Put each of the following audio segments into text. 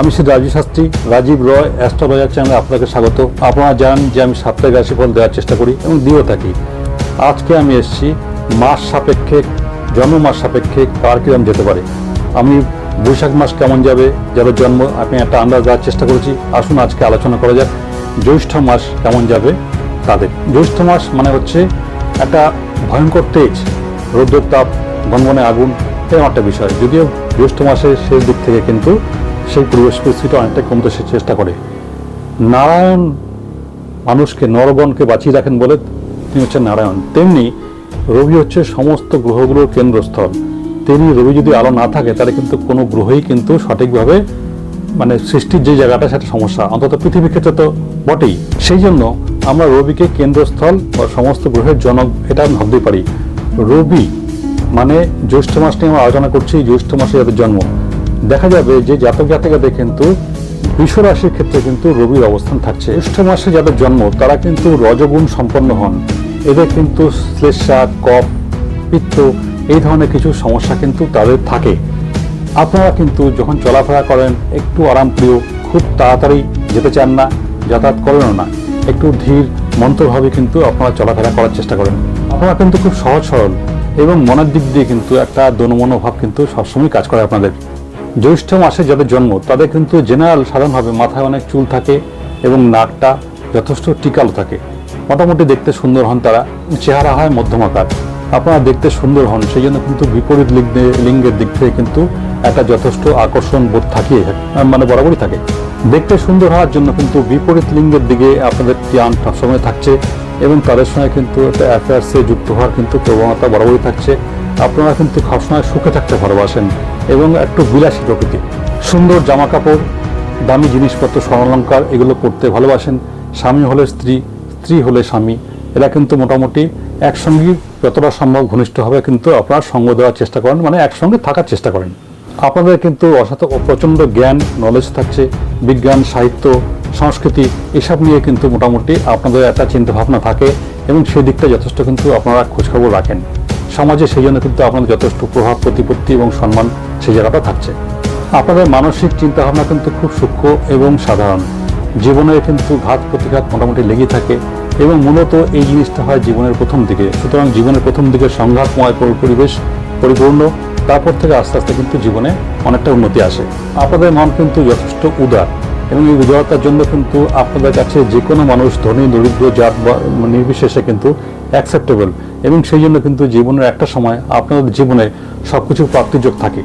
আমি শ্রী রাজীব শাস্ত্রী, রাজীব রয় অ্যাস্ট্রোলজার চ্যানেলে আপনাকে স্বাগত। আপনারা জানেন যে আমি সাপ্তাহিক রাশিফল দেওয়ার চেষ্টা করি এবং দিয়েও থাকি। আজকে আমি এসেছি মাস সাপেক্ষে, জন্ম মাস সাপেক্ষে কার কিরম যেতে পারে। আমি বৈশাখ মাস কেমন যাবে যাদের জন্ম, আমি একটা আন্দাজ দেওয়ার চেষ্টা করেছি। আসুন আজকে আলোচনা করা যাক, জ্যৈষ্ঠ মাস কেমন যাবে তাদের। জ্যৈষ্ঠ মাস মানে হচ্ছে একটা ভয়ঙ্কর তেজ, রৌদ্রতাপ গনগনে আগুন, এরকম একটা বিষয়। যদিও জ্যৈষ্ঠ মাসের শেষ দিক থেকে কিন্তু সেই পরিবেশ পরিস্থিতি অনেকটা কমতে সে চেষ্টা করে। নারায়ণ মানুষকে, নরগণকে বাঁচিয়ে রাখেন বলে তিনি হচ্ছেন নারায়ণ। তেমনি রবি হচ্ছে সমস্ত গ্রহগুলোর কেন্দ্রস্থল। তেমনি রবি যদি আলো না থাকে, তাহলে কিন্তু কোনো গ্রহই কিন্তু সঠিকভাবে মানে সৃষ্টির যে জায়গাটা, সেটা সমস্যা। অন্তত পৃথিবীর ক্ষেত্রে তো বটেই। সেই জন্য আমরা রবিকে কেন্দ্রস্থল বা সমস্ত গ্রহের জনক, এটা ভাবতে পারি। রবি মানে জ্যৈষ্ঠ মাস নিয়ে আমরা আলোচনা করছি। জ্যৈষ্ঠ মাসে যাদের জন্ম। দেখা যাবে যে জাতক জাতিকাদের কিন্তু বৃষ রাশির ক্ষেত্রে কিন্তু রবির অবস্থান থাকছে। জ্যৈষ্ঠ মাসে যাদের জন্ম, তারা কিন্তু রজগুণ সম্পন্ন হন। এদের কিন্তু শ্লেষা কফ, পিত্ত এই ধরনের কিছু সমস্যা কিন্তু তাদের থাকে। আপনারা কিন্তু যখন চলাফেরা করেন, একটু আরামপ্রিয় খুব তাড়াতাড়ি যেতে চান না, যাতায়াত করেনও না। একটু ধীর, মন্ত্রভাবে কিন্তু আপনারা চলাফেরা করার চেষ্টা করেন। আপনারা কিন্তু খুব সহজ সরল এবং মনের দিক দিয়ে কিন্তু একটা দনমনোভাব কিন্তু সবসময় কাজ করে আপনাদের। জ্যৈষ্ঠ মাসে যাদের জন্ম, তাদের কিন্তু জেনারেল সাধারণভাবে মাথায় অনেক চুল থাকে এবং নাকটা যথেষ্ট টিকালো থাকে। মোটামুটি দেখতে সুন্দর হন তারা, চেহারা হয় মধ্যম আকার। আপনারা দেখতে সুন্দর হন সেই জন্য কিন্তু বিপরীত লিঙ্গে, লিঙ্গের দিক থেকে কিন্তু একটা যথেষ্ট আকর্ষণ বোধ থাকিয়ে মানে বরাবরই থাকে। দেখতে সুন্দর হওয়ার জন্য কিন্তু বিপরীত লিঙ্গের দিকে আপনাদের টান সবসময় থাকছে এবং তাদের সঙ্গে কিন্তু একটা অ্যাফেয়ার্সে যুক্ত হওয়ার কিন্তু প্রবণতা বরাবরই থাকছে। আপনারা কিন্তু সবসময় সুখে থাকতে ভালোবাসেন। এবং একটু বিলাসী প্রকৃতি সুন্দর জামা কাপড় দামি জিনিসপত্র, স্বর্ণালঙ্কার, এগুলো পড়তে ভালোবাসেন। স্বামী হলে স্ত্রী স্ত্রী হলে স্বামী। এরা কিন্তু মোটামুটি একসঙ্গেই যতটা সম্ভব ঘনিষ্ঠভাবে কিন্তু আপনার সঙ্গ দেওয়ার চেষ্টা করেন মানে একসঙ্গে থাকার চেষ্টা করেন। আপনাদের কিন্তু অসাথ প্রচণ্ড জ্ঞান নলেজ থাকছে। বিজ্ঞান, সাহিত্য, সংস্কৃতি, এসব নিয়ে কিন্তু মোটামুটি আপনাদের একটা চিন্তাভাবনা থাকে এবং সেই দিকটা যথেষ্ট কিন্তু আপনারা খোঁজখবর রাখেন। সমাজে সেই জন্য কিন্তু আপনাদের যথেষ্ট প্রভাব, প্রতিপত্তি এবং সম্মান সেই জায়গাটা থাকছে। আপনাদের মানসিক চিন্তাভাবনা কিন্তু খুব সূক্ষ্ম এবং সাধারণ। জীবনে কিন্তু ঘাত প্রতিঘাত মোটামুটি লেগে থাকে এবং মূলত এই জিনিসটা হয় জীবনের প্রথম দিকে। সুতরাং জীবনের প্রথম দিকে সংঘাতময় পরি- পরিবেশ পরিপূর্ণ, তারপর থেকে আস্তে আস্তে কিন্তু জীবনে অনেকটা উন্নতি আসে। আপনাদের মন কিন্তু যথেষ্ট উদার। এবং এই উদারতার জন্য কিন্তু আপনাদের কাছে যে কোনো মানুষ ধনী, দরিদ্র, জাত বা নির্বিশেষে কিন্তু অ্যাকসেপ্টেবল এবং সেই জন্য কিন্তু জীবনের একটা সময় আপনাদের জীবনে সব কিছু প্রাপ্তিযোগ থাকে।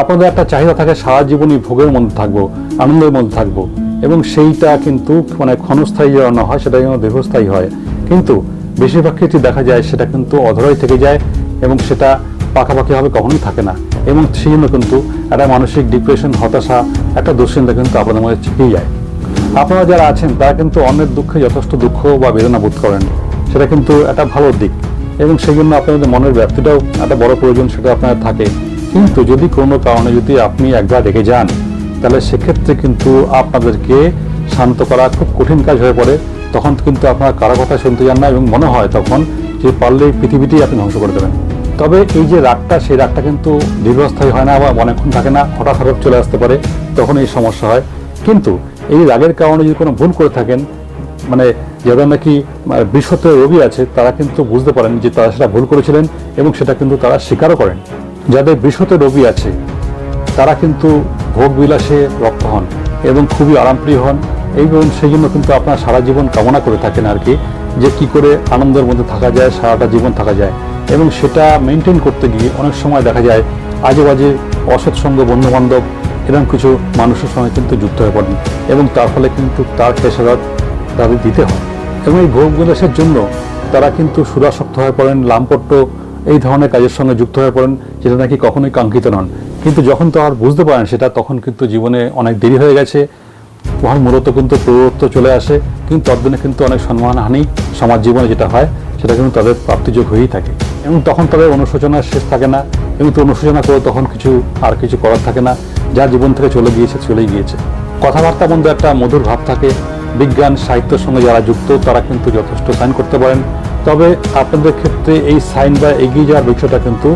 আপনাদের একটা চাহিদা থাকে, সারা জীবনই ভোগের মধ্যে থাকব, আনন্দের মধ্যে থাকব এবং সেইটা কিন্তু মানে ক্ষণস্থায়ী যেন না হয় সেটা যেন দীর্ঘস্থায়ী হয়। কিন্তু বেশিরভাগ ক্ষেত্রে দেখা যায় সেটা কিন্তু অধরাই থেকে যায় এবং সেটা পাকাপাকিভাবে কখনোই থাকে না। এবং সেই জন্য কিন্তু একটা মানসিক ডিপ্রেশন হতাশা, একটা দুশ্চিন্তা কিন্তু আপনাদের মধ্যে থেকেই যায়। আপনারা যারা আছেন, তারা কিন্তু অন্যের দুঃখে যথেষ্ট দুঃখ বা বেদনা বোধ করেন। সেটা কিন্তু একটা ভালো দিক। এবং সেই জন্য আপনাদের মনের ব্যাপ্তিটাও একটা বড় প্রয়োজন, সেটা আপনার থাকে। কিন্তু যদি কোনো কারণে যদি আপনি একবার রেগে যান, তাহলে সেক্ষেত্রে কিন্তু আপনাদেরকে শান্ত করা খুব কঠিন কাজ হয়ে পড়ে। তখন কিন্তু আপনার কারও কথা শুনতে যান না এবং মনে হয় তখন যে পারলে পৃথিবীটি আপনি ধ্বংস করে দেবেন। তবে এই যে রাগটা, সেই রাগটা কিন্তু দীর্ঘস্থায়ী হয় না বা অনেকক্ষণ থাকে না, হঠাৎ হঠাৎ চলে আসতে পারে, তখন এই সমস্যা হয়। কিন্তু এই রাগের কারণে যদি কোনো ভুল করে থাকেন মানে যাদের নাকি মানে বৃষতে রোগী আছে, তারা কিন্তু বুঝতে পারেন যে তারা সেটা ভুল করেছিলেন এবং সেটা কিন্তু তারা স্বীকারও করেন। যাদের বৃষতে রোগী আছে, তারা কিন্তু ভোগ বিলাসে রপ্ত হন এবং খুবই আরামপ্রিয় হন এবং সেই জন্য কিন্তু আপনার সারা জীবন কামনা করে থাকেন আর কি। যে কি করে আনন্দের মধ্যে থাকা যায়, সারাটা জীবন থাকা যায়। এবং সেটা মেনটেন করতে গিয়ে অনেক সময় দেখা যায়, আজে বাজে অসৎসঙ্গ বন্ধু বান্ধব এরকম কিছু মানুষের সঙ্গে কিন্তু যুক্ত হয়ে পড়েন। এবং তার ফলে কিন্তু তার পেশাদার তাদের দিতে হয়। এবং এই ভোগ বিলাসের জন্য তারা কিন্তু সুরাসক্ত হয়ে পড়েন লামপট্ট এই ধরনের কাজের সঙ্গে যুক্ত হয়ে পড়েন, যেটা নাকি কখনোই কাঙ্ক্ষিত নন। কিন্তু যখন তো আর বুঝতে পারেন সেটা, তখন কিন্তু জীবনে অনেক দেরি হয়ে গেছে। উহার মূলত কিন্তু প্রভুত্ব চলে আসে, কিন্তু ততদিনে কিন্তু অনেক সম্মানহানি সমাজ জীবনে যেটা হয়, সেটা কিন্তু তাদের প্রাপ্তিযোগ হয়েই থাকে। এবং তখন তাদের অনুশোচনার শেষ থাকে না, এবং অনুশোচনা করে তখন কিছু আর কিছু করার থাকে না, যা জীবন থেকে চলে গিয়েছে, চলেই গিয়েছে। কথাবার্তার মধ্যে একটা মধুর ভাব থাকে, বিজ্ঞান, সাহিত্যের সঙ্গে যারা যুক্ত, তারা কিন্তু যথেষ্ট সাইন করতে পারেন। তবে আপনাদের ক্ষেত্রে এই সাইন বা এগিয়ে যাওয়ার বিষয়টা কিন্তু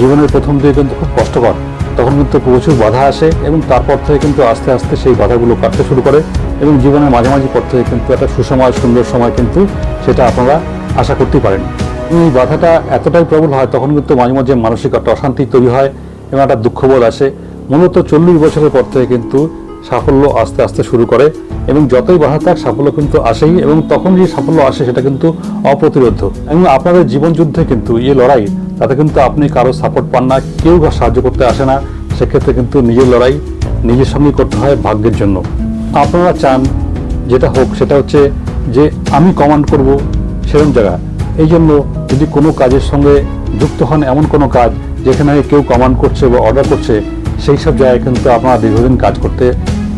জীবনের প্রথম দিকে কিন্তু খুব কষ্টকর। তখন কিন্তু প্রচুর বাধা আসে এবং তারপর থেকে কিন্তু আস্তে আস্তে সেই বাধাগুলো কাটতে শুরু করে এবং জীবনের মাঝামাঝি পর থেকে কিন্তু একটা সুসময়, সুন্দর সময় কিন্তু সেটা আপনারা আশা করতেই পারেন। এই বাধাটা এতটাই প্রবল হয়, তখন কিন্তু মাঝে মাঝে মানসিক একটা অশান্তি তৈরি হয় এবং একটা দুঃখবোধ আসে। মূলত চল্লিশ বছরের পর থেকে কিন্তু সাফল্য আস্তে আস্তে শুরু করে এবং যতই বাধা থাক, সাফল্য কিন্তু আসেই এবং তখন যে সাফল্য আসে সেটা কিন্তু অপ্রতিরোধ্য। এবং আপনাদের জীবন যুদ্ধে কিন্তু এই লড়াই তাতে কিন্তু আপনি কারও সাপোর্ট পান না, কেউ সাহায্য করতে আসে না। সেক্ষেত্রে কিন্তু নিজের লড়াই নিজের সঙ্গে করতে হয় ভাগ্যের জন্য। আপনারা চান যেটা হোক, সেটা হচ্ছে যে আমি কমান্ড করব সেরকম জায়গা। এই জন্য যদি কোনো কাজের সঙ্গে যুক্ত হন এমন কোনো কাজ যেখানে কেউ কমান্ড করছে বা অর্ডার করছে, সেই সব জায়গায় কিন্তু আপনারা দীর্ঘদিন কাজ করতে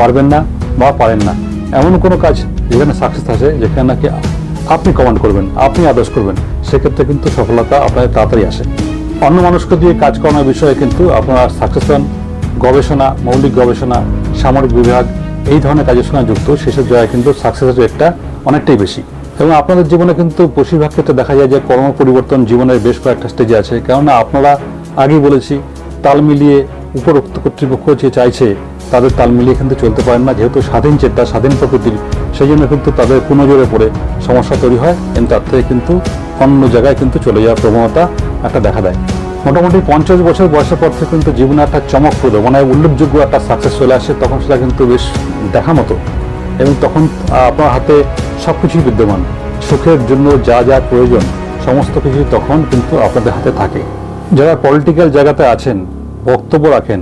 পারবেন না বা পারেন না। এমন কোনো কাজ যেখানে সাকসেস আছে যেখানে নাকি আপনি কমান্ড করবেন, আপনি আদেশ করবেন, সেক্ষেত্রে কিন্তু সফলতা আপনার তাড়াতাড়ি আসে। অন্য মানুষকে দিয়ে কাজ করানোর বিষয়ে কিন্তু আপনারা সাকসেস পান গবেষণা, মৌলিক গবেষণা, সামরিক বিভাগ, এই ধরনের কাজের সঙ্গে যুক্ত, সেসব জায়গায় কিন্তু সাকসেসের রেটটা অনেকটাই বেশি। এবং আপনাদের জীবনে কিন্তু বেশিরভাগ ক্ষেত্রে দেখা যায় যে কর্ম পরিবর্তন জীবনের বেশ কয়েকটা স্টেজে আছে। কেননা আপনারা আগেই বলেছি তাল মিলিয়ে উপরোক্ত কর্তৃপক্ষ যে চাইছে, তাদের তাল মিলিয়ে কিন্তু চলতে পারেন না, যেহেতু স্বাধীন চেতা স্বাধীন প্রকৃতির, সেই জন্য কিন্তু তাদের পুনজোরে পড়ে সমস্যা তৈরি হয়, এবং তার থেকে কিন্তু অন্য জায়গায় কিন্তু চলে যাওয়ার প্রবণতা একটা দেখা দেয়। মোটামুটি পঞ্চাশ বছর বয়সের পর থেকে কিন্তু জীবনে একটা চমকপ্রদ মানে উল্লেখযোগ্য একটা সাকসেস চলে আসে, তখন সেটা কিন্তু বেশ দেখা মতো। এবং তখন আপনার হাতে সব কিছুই বিদ্যমান, সুখের জন্য যা যা প্রয়োজন, সমস্ত কিছুই তখন কিন্তু আপনাদের হাতে থাকে। যারা পলিটিক্যাল জায়গাতে আছেন, বক্তব্য রাখেন,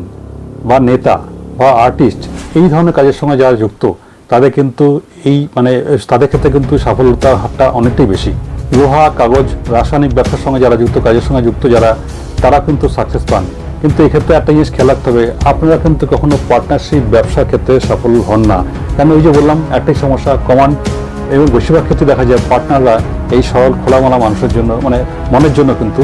বা নেতা, বা আর্টিস্ট এই ধরনের কাজের সঙ্গে যারা যুক্ত, তাদের কিন্তু এই মানে তাদের ক্ষেত্রে কিন্তু সফলতার হারটা অনেকটাই বেশি। লোহা, কাগজ, রাসায়নিক ব্যবসার সঙ্গে যারা যুক্ত, কাজের সঙ্গে যুক্ত যারা, তারা কিন্তু সাকসেস পান। কিন্তু এক্ষেত্রে একটা জিনিস খেয়াল রাখতে হবে, আপনারা কিন্তু কখনো পার্টনারশিপ ব্যবসার ক্ষেত্রে সফল হন না। কেন ওই যে বললাম, একটাই সমস্যা কমান এবং বেশিরভাগ ক্ষেত্রে দেখা যায় পার্টনাররা এই সরল, খোলামেলা মানুষের জন্য মানে মনের জন্য কিন্তু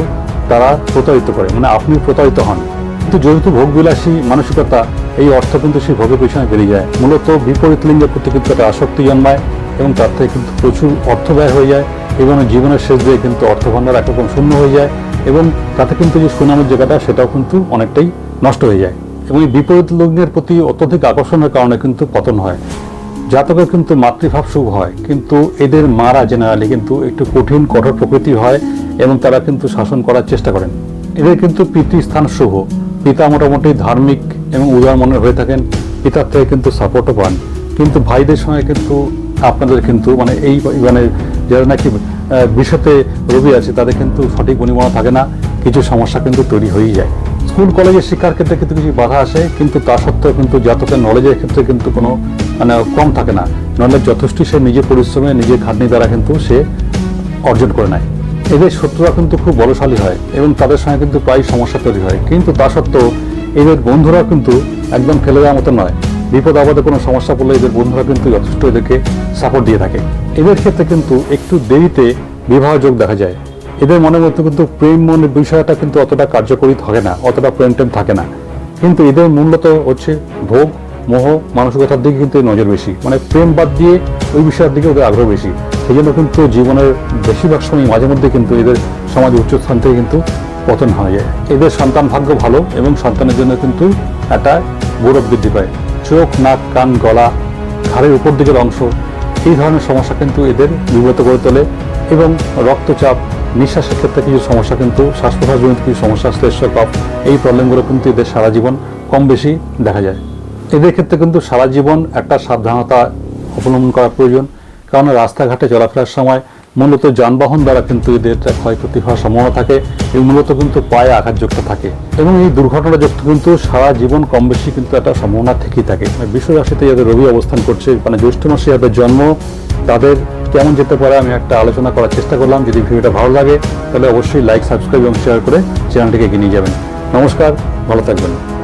তারা প্রতারিত করে মানে আপনি প্রতারিত হন। কিন্তু যেহেতু ভোগবিলাসী মানসিকতা, এই অর্থ কিন্তু সেই ভোগের পিছনে বেরিয়ে যায়। মূলত বিপরীত লিঙ্গের প্রতি কিন্তু একটা আসক্তি জন্মায় এবং তার থেকে কিন্তু প্রচুর অর্থ ব্যয় হয়ে যায়। এবং জীবনের শেষ দিয়ে কিন্তু অর্থ ভাণ্ডার একরকম শূন্য হয়ে যায় এবং তাতে কিন্তু যে সুনামের জায়গাটা, সেটাও কিন্তু অনেকটাই নষ্ট হয়ে যায়। এবং এই বিপরীত লিঙ্গের প্রতি অত্যধিক আকর্ষণের কারণে কিন্তু পতন হয়। জাতকের কিন্তু মাতৃভাব শুভ হয়, কিন্তু এদের মারা জেনারেলি কিন্তু একটু কঠিন, কঠোর প্রকৃতি হয় এবং তারা কিন্তু শাসন করার চেষ্টা করেন। এদের কিন্তু পিতৃস্থান শুভ। পিতা মোটামুটি ধার্মিক এবং উদার মনের হয়ে থাকেন, পিতার থেকে কিন্তু সাপোর্টও পান। কিন্তু ভাইদের সঙ্গে কিন্তু আপনাদের কিন্তু মানে এই মানে যারা নাকি বিশ্বতে রবি আছে, তাদের কিন্তু সঠিক পরিমাণ থাকে না। কিছু সমস্যা কিন্তু তৈরি হয়েই যায়। স্কুল, কলেজের শিক্ষার ক্ষেত্রে কিন্তু কিছু বাধা আসে, কিন্তু তা সত্ত্বেও কিন্তু জাতকের নলেজের ক্ষেত্রে কিন্তু কোনো মানে কম থাকে না। নলেজ যথেষ্ট, সে নিজের পরিশ্রমে, নিজের খাটনি দ্বারা কিন্তু সে অর্জন করে নেয়। এদের শত্রুরা কিন্তু খুব বলশালী হয় এবং তাদের সঙ্গে কিন্তু প্রায় সমস্যা তৈরি হয়। কিন্তু তা সত্ত্বেও এদের বন্ধুরা কিন্তু একদম ফেলে দেওয়ার মতো নয়। বিপদ আপদে কোনো সমস্যা পড়লে এদের বন্ধুরা কিন্তু যথেষ্ট এদেরকে সাপোর্ট দিয়ে থাকে। এদের ক্ষেত্রে কিন্তু একটু দেরিতে বিবাহ যোগ দেখা যায়। এদের মনের মধ্যে কিন্তু প্রেম মনের বিষয়টা কিন্তু অতটা কার্যকরী থাকে না, অতটা প্রেম টেম থাকে না। কিন্তু এদের মূলত হচ্ছে ভোগ, মোহ, মানসিকতার দিকে কিন্তু নজর বেশি। মানে প্রেম বাদ দিয়ে ওই বিষয়ের দিকে ওদের আগ্রহ বেশি। সেই জন্য কিন্তু জীবনের বেশিরভাগ সময় মাঝে মধ্যে কিন্তু এদের সমাজ উচ্চস্থান থেকে কিন্তু পতন হয়ে। যায় এদের সন্তান ভাগ্য ভালো এবং সন্তানের জন্য কিন্তু একটা গৌরব বৃদ্ধি পায়। চোখ, নাক, কান, গলা, ঘাড়ের উপর দিকের অংশ, এই ধরনের সমস্যা কিন্তু এদের বিব্রত করে তোলে। এবং রক্তচাপ, নিঃশ্বাসের ক্ষেত্রে কিছু সমস্যা কিন্তু শ্বাস প্রশ্বাসজনিত কিছু সমস্যা শ্লেষ্য কফ, এই প্রবলেমগুলো কিন্তু এদের সারা জীবন কম বেশি দেখা যায়। এদের ক্ষেত্রে কিন্তু সারা জীবন একটা সাবধানতা অবলম্বন করা প্রয়োজন, কারণ রাস্তাঘাটে চলাফেরার সময় মূলত যানবাহন দ্বারা কিন্তু এদের ক্ষয়ক্ষতি হওয়ার সম্ভাবনা থাকে এবং মূলত কিন্তু পায়ে আঘাতযুক্ত থাকে। এবং এই দুর্ঘটনাযুক্ত কিন্তু সারা জীবন কম বেশি কিন্তু একটা সম্ভাবনা থেকেই থাকে। বিশ্ব রাশিতে যাদের রবি অবস্থান করছে মানে জ্যৈষ্ঠ মাসে যাদের জন্ম, তাদের কেমন যেতে পারে আমি একটা আলোচনা করার চেষ্টা করলাম। যদি ভিডিওটা ভালো লাগে, তাহলে অবশ্যই লাইক সাবস্ক্রাইব এবং শেয়ার করে চ্যানেলটিকে এগিয়ে নিয়ে যাবেন। নমস্কার, ভালো থাকবেন।